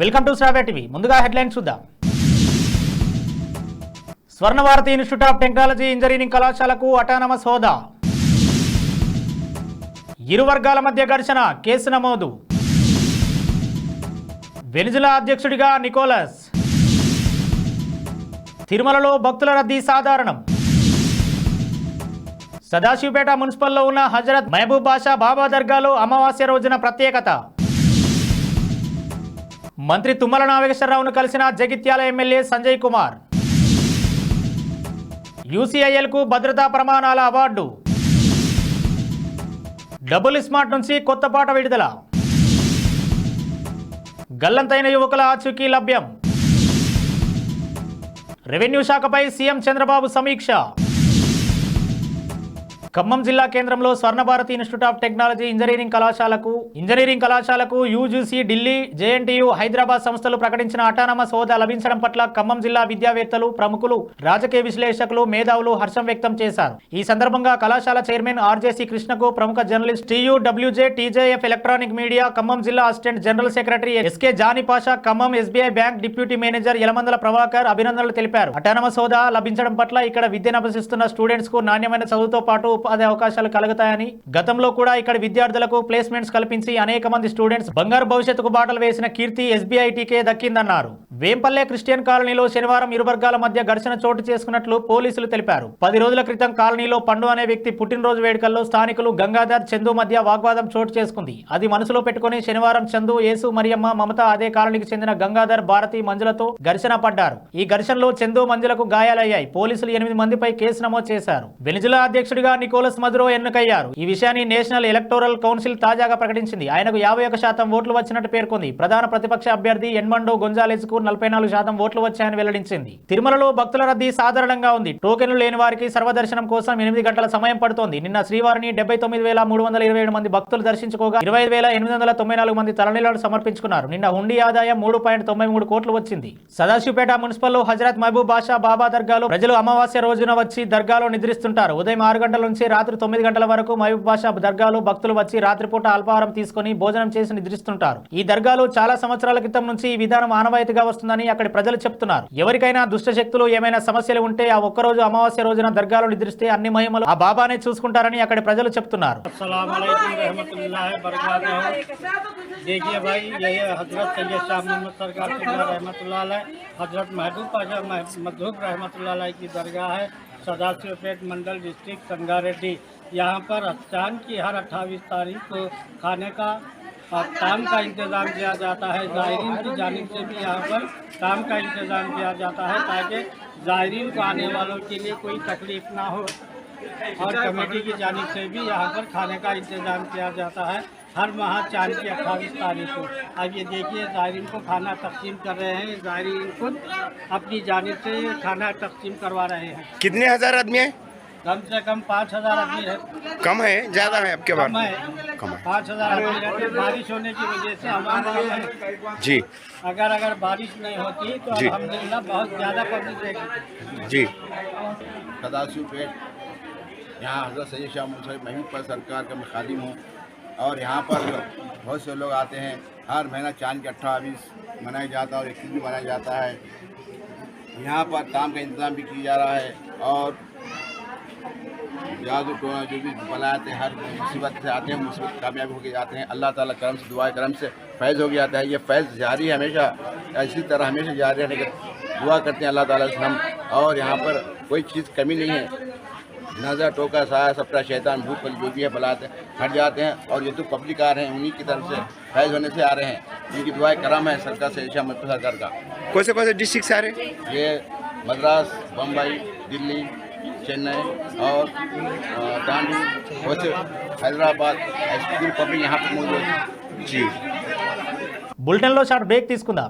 Welcome to Shravya TV. ముందుగా headlines చూద్దాం. Swarnabharathi institute of technology engineering కళాశాలకు autonomous హోదా. ఇరు వర్గాల మధ్య ఘర్షణ కేసు నమోదు. వెనిజులా అధ్యక్షుడిగా నికోలస్. తిరుమలలో భక్తుల రద్దీ సాధారణం. సదాశివపేట మున్సిపల్లో ఉన్న హజరత్ మహబూబ్ బాషా బాబా దర్గాలో అమావాస్య రోజున ప్రత్యేకత. మంత్రి తుమ్మల నాగేశ్వరరావును కలిసిన జగిత్యాల ఎమ్మెల్యే సంజయ్ కుమార్. యూసీఐఎల్కు భద్రతా ప్రమాణాల అవార్డు. డబుల్ స్మార్ట్ నుంచి కొత్త పాట విడుదల. గల్లంతైన యువకుల ఆచూకీ లభ్యం. రెవెన్యూ శాఖపై సీఎం చంద్రబాబు సమీక్ష. ఖమ్మం జిల్లా కేంద్రంలో Swarnabharathi institute of technology engineering కళాశాలకు ఇంజనీరింగ్ కళాశాలకు యూజీసీ ఢిల్లీ జేఎన్టీయు హైదరాబాద్ సంస్థలు ప్రకటించిన అటానమస్ హోదా లభించడం పట్ల ఖమ్మం జిల్లా విద్యావేత్తలు ప్రముఖులు రాజకీయ విశ్లేషకులు మేధావులు హర్షం వ్యక్తం చేశారు. ఈ సందర్భంగా కళాశాల చైర్మన్ ఆర్జేసీ కృష్ణకు ప్రముఖ journalist TUWJ TJF electronic media Khammam జిల్లా assistant general secretary SK Jani Pasha Khammam SBI bank deputy manager Yalamandala Prabhakar అభినందనలు తెలిపారు. అటానమస్ హోదా లభించడం పట్ల ఇక్కడ విద్యను అభ్యసిస్తున్న స్టూడెంట్స్కు నాణ్యమైన చదువుతో పాటు ఉపాధి అవకాశాలు కలుగుతాయని. గతంలో కూడా ఇక్కడ విద్యార్థులకు ప్లేస్మెంట్స్ కల్పించి అనేక మంది స్టూడెంట్స్ బంగారు భవిష్యత్తుకు బాటలు వేసిన కీర్తి ఎస్బీఐటీకే దక్కిందన్నారు. వేంపల్లె క్రిస్టియన్ కాలనీలో శనివారం ఇరు వర్గాల మధ్య ఘర్షణ చోటు చేసుకున్నట్లు పోలీసులు తెలిపారు. పది రోజుల క్రితం కాలనీలో పండు అనే వ్యక్తి పుట్టినరోజు వేడుకల్లో స్థానికులు గంగాధర్ చందు మధ్య వాగ్వాదం చోటు చేసుకుంది. అది మనసులో పెట్టుకుని శనివారం చందు యేసు మరియమ్మ మమత అదే కాలనీకి చెందిన గంగాధర్ భారతి మంజులతో ఘర్షణ పడ్డారు. ఈ ఘర్షణలో చందు మంజులకు గాయాలయ్యాయి. పోలీసులు ఎనిమిది మందిపై కేసు నమోదు చేశారు. వెనిజులా అధ్యక్షుడిగా నికోలస్ మదురో ఎన్నికయ్యారు. ఈ విషయాన్ని నేషనల్ ఎలక్టోరల్ కౌన్సిల్ తాజాగా ప్రకటించింది. ఆయనకు యాభై ఒక శాతం ఓట్లు వచ్చినట్టు పేర్కొంది. ప్రధాన ప్రతిపక్ష అభ్యర్థి ఎన్మండో గొంజాలెస్కు నలభై నాలుగు శాతం ఓట్లు వచ్చాయని వెల్లడించింది. తిరుమలలో భక్తుల రద్దీ సాధారణంగా ఉంది. టోకెన్లు లేని వారికి సర్వదర్శనం కోసం ఎనిమిది గంటల సమయం పడుతోంది. నిన్న శ్రీవారిని డెబ్బై తొమ్మిది వేల మూడు వందల ఇరవై ఏడు మంది భక్తులు దర్శించుకోగా ఇరవై వేల ఎనిమిది వందల తొంభై నాలుగు మంది తలనీలను సమర్పించుకున్నారు. నిన్న హుండీ ఆదాయం మూడు పాయింట్ తొంభై మూడు కోట్లు వచ్చింది. సదాశివపేట మున్సిపల్లో హజరత్ మహబూబ్ బాషా బాబా దర్గాలో ప్రజలు అమావాస్య రోజున వచ్చి దర్గాలో నిద్రిస్తుంటారు. ఉదయం ఆరు గంటల నుంచి రాత్రి తొమ్మిది గంటల వరకు మహబూబ్ బాషా దర్గాలో భక్తులు వచ్చి రాత్రిపూట అల్పాహారం తీసుకుని భోజనం చేసి నిద్రిస్తుంటారు ఈ దర్గాలో చాలా సంవత్సరాల క్రితం నుంచి ఈ విధానం ఆనవాయితీగా వస్తుందని అక్కడి ప్రజలు చెప్తున్నారు ఎవరికైనా దుష్ట శక్తులు ఏమైనా సమస్యలు ఉంటే ఆ ఒక్కరోజు అమావాస్య రోజున దర్గాలో నిద్రిస్తే అన్ని మహిమలు ఆ బాబానే చూసుకుంటారని అక్కడి ప్రజలు చెప్తున్నారు अस्सलामुअलैकुम रहमतुल्लाह बरकातहू देखिए भाई ये हजरत सैयद शाह मोहम्मद सरकार किबला रहमतुल्लाह अलैह हजरत महबूब पाशा मह- मधुब रहमतुल्लाह अलैह की दरगाह है सदाशिवपेट मंडल डिस्ट्रिक्ट संगारेड्डी। यहाँ पर चाँद की हर अट्ठाईस तारीख को खाने का काम का इंतज़ाम किया जाता है। ज़ायरीन की जानब से भी यहाँ पर काम का इंतज़ाम किया जाता है ताकि ज़ायरीन को आने वालों के लिए कोई तकलीफ़ ना हो। और कमेटी की जानब से भी यहाँ पर खाने का इंतज़ाम किया जाता है। हर माह चाँद की अट्ठाईस तारीख को। अब ये देखिए ज़ायरीन को खाना तकसीम कर रहे हैं। ज़ायरीन खुद अपनी जानिब से खाना तकसीम करवा रहे हैं। कितने हज़ार आदमी है? कम से कम पाँच हज़ार आदमी है। कम है? ज़्यादा है आपके बार है। कम है। पाँच हज़ार आदमी रहते हैं। बारिश होने की वजह से हमारा जी। अगर अगर बारिश नहीं होती तो अलहमदिल्ला बहुत ज़्यादा पब्लिक रहेगी। जी। सदाशिव पेट। यहाँ हज़रत सैयद शाह मुहम्मद महमूद पर सरकार का मैं खादिम हूँ। और यहाँ पर बहुत से लोग आते हैं। हर महीना चाँद के अट्ठाईस मनाया जाता है और इक्कीस भी मनाया जाता है। यहाँ पर काम का इंतज़ाम भी किया जा रहा है और जादू टोना जो भी बनाते हैं, हर मुसीबत से आते हैं, मुसीबत कामयाब होकर जाते हैं। अल्लाह ताला करम से, दुआ करम से फैज़ हो गया जाता है ये फैज़ जारी है हमेशा, इसी तरह हमेशा जारी रहने का दुआ करते हैं अल्लाह ताला से हम। और यहाँ पर कोई चीज़ कमी नहीं है। नज़र टोका साया सपरा शैतान भूत पल जो भी है बलाते हट जाते हैं और ये तो पब्लिक आ रहे हैं उन्हीं की तरफ से फैज़ होने से आ रहे हैं इनकी दुआ करम है सरकार से ईशा मत सरकार का कौन से कौन से डिस्ट्रिक्ट से आ रहे हैं ये मद्रास बम्बई दिल्ली चेन्नई और अ, दांडी वैसे हैदराबाद पूरी पब्लिक यहाँ पर मौजूद है जी బులెటిన్లో షార్ట్ బ్రేక్ తీసుకుందాం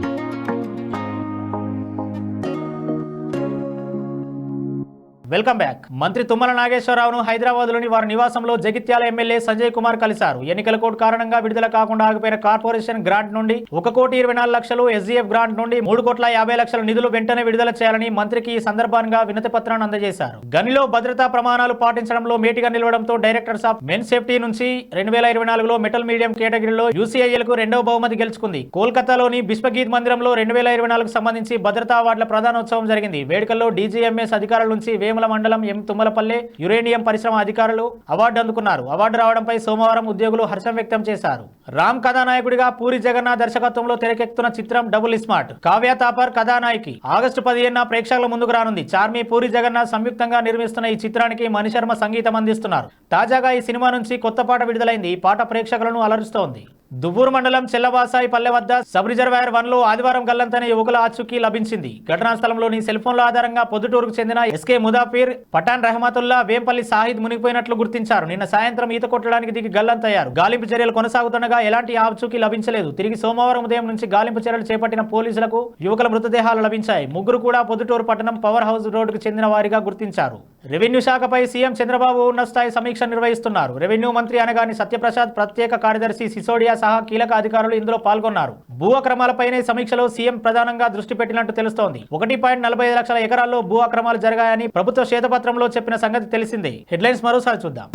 Welcome back. మంత్రి తుమ్మల నాగేశ్వరరావును హైదరాబాద్లోని వారి నివాసంలో జగిత్యాల ఎమ్మెల్యే సంజయ్ కుమార్ కలిశారు. ఎన్నికల కోడ్ కారణంగా విడుదల కాకుండా ఆగిపోయిన కార్పొరేషన్ గ్రాంట్ నుండి ఒక కోటి ఇరవై నాలుగు లక్షలు ఎస్జీఎఫ్ గ్రాంట్ నుండి మూడు కోట్ల యాభై లక్షల నిధులు వెంటనే విడుదల చేయాలని మంత్రికి ఈ సందర్భంగా వినతి పత్రాన్ని అందజేశారు. గనిలో భద్రతా ప్రమాణాలు పాటించడంలో మేటిగా నిలవడంతో డైరెక్టర్స్ ఆఫ్ మెన్ సేఫ్టీ నుంచి రెండు వేల ఇరవై నాలుగులో మెటల్ మీడియం కేటగిరీలో యూసీఐలకు రెండవ బహుమతి గెలుచుకుంది. కోల్కతాలోని బిశ్వగీత్ మందిరంలో రెండు వేల ఇరవై నాలుగు సంబంధించి భద్రతా అవార్డుల ప్రధానోత్సవం జరిగింది. వేడుకల్లో డీజీఎంఎస్ అధికారుల నుంచి వేముల మండలం ఎం తుమ్మలపల్లె యురేనియం పరిశ్రమ అధికారులు అవార్డు అందుకున్నారు. అవార్డు రావడంపై సోమవారం ఉద్యోగులు హర్షం వ్యక్తం చేశారు. రామ్ కథానాయకుడిగా పూరి జగన్నాథ్ దర్శకత్వంలో తెరకెక్కుతున్న చిత్రం డబుల్ స్మార్ట్ కావ్య తాపర్ కథానాయకి. ఆగస్టు పదిహేనున ప్రేక్షకుల ముందుకు రానుంది. చార్మి పూరి జగన్నాథ్ సంయుక్తంగా నిర్మిస్తున్న ఈ చిత్రానికి మణిశర్మ సంగీతం అందిస్తున్నారు. తాజాగా ఈ సినిమా నుంచి కొత్త పాట విడుదలైంది. ఈ పాట ప్రేక్షకులను అలరుస్తోంది. దువ్వూరు మండలం చెల్లవాసాయి పల్లె వద్ద సబ్ రిజర్వాయర్ వన్లో ఆదివారం గల్లంతైన యువకుల ఆచూకీ లభించింది. ఘటనా స్థలంలోని సెల్ ఫోన్ల ఆధారంగా పొద్దుటూరుకు చెందిన ఎస్కే ముదాఫీర్ పఠాన్ రెహమతుల్లా వేంపల్లి సాహిద్ మునిగిపోయినట్లు గుర్తించారు. నిన్న సాయంత్రం ఈత కొట్టడానికి దిగి గల్లంతయ్యారు. గాలింపు చర్యలు కొనసాగుతుండగా ఎలాంటి ఆచూకీ లభించలేదు. తిరిగి సోమవారం ఉదయం నుంచి గాలింపు చర్యలు చేపట్టిన పోలీసులకు యువకుల మృతదేహాలు లభించాయి. ముగ్గురు కూడా పొద్దుటూరు పట్టణం పవర్ హౌస్ రోడ్డుకు చెందిన వారిగా గుర్తించారు. రెవెన్యూ శాఖపై సీఎం చంద్రబాబు ఉన్నత స్థాయి సమీక్ష నిర్వహిస్తున్నారు. రెవెన్యూ మంత్రి అనగాని సత్యప్రసాద్ ప్రత్యేక కార్యదర్శి సిసోడియా సహా కీలక అధికారులు ఇందులో పాల్గొన్నారు. భూ అక్రమాలపైనే సమీక్షలో సీఎం ప్రధానంగా దృష్టి పెట్టినట్టు తెలుస్తోంది. ఒకటి పాయింట్ నలభై ఐదు లక్షల ఎకరాల్లో భూ అక్రమాలు జరిగాయని ప్రభుత్వ శ్వేతపత్రంలో చెప్పిన సంగతి తెలిసిందే. హెడ్లైన్స్ మరోసారి చూద్దాం.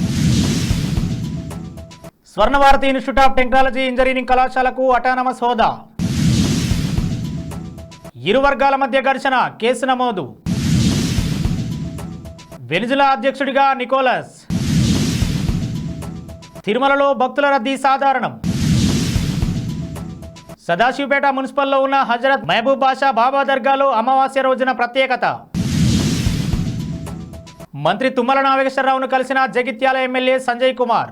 Swarnabharathi institute of technology engineering కళాశాలకు అటానమస్ హోదా. ఇరు వర్గాల మధ్య ఘర్షణ కేసు నమోదు. వెనిజులా అధ్యక్షుడిగా నికోలస్. తిరుమలలో భక్తుల రద్దీ సాధారణం. సదాశివపేట మున్సిపల్లో ఉన్న హజరత్ మహబూబ్ బాషా బాబా దర్గాలో అమావాస్య రోజున ప్రత్యేకత. మంత్రి తుమ్మల నాగేశ్వరరావును కలిసిన జగిత్యాల ఎమ్మెల్యే సంజయ్ కుమార్.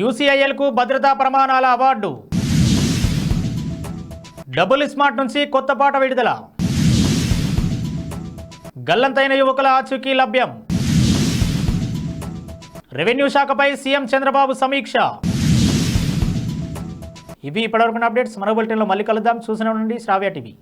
యూసీఐఎల్కు భద్రతా ప్రమాణాల అవార్డు. డబుల్ స్మార్ట్ నుంచి కొత్త పాట విడుదల. గల్లంతైన యువకుల ఆచూకీ లభ్యం. రెవెన్యూ శాఖపై సీఎం చంద్రబాబు సమీక్ష. ఇవి ఇప్పటివరకు అప్డేట్స్. మరో బులెటిన్లో మళ్ళీ కలుద్దాం. చూసిన ఉండండి. శ్రావ్య టీవీ.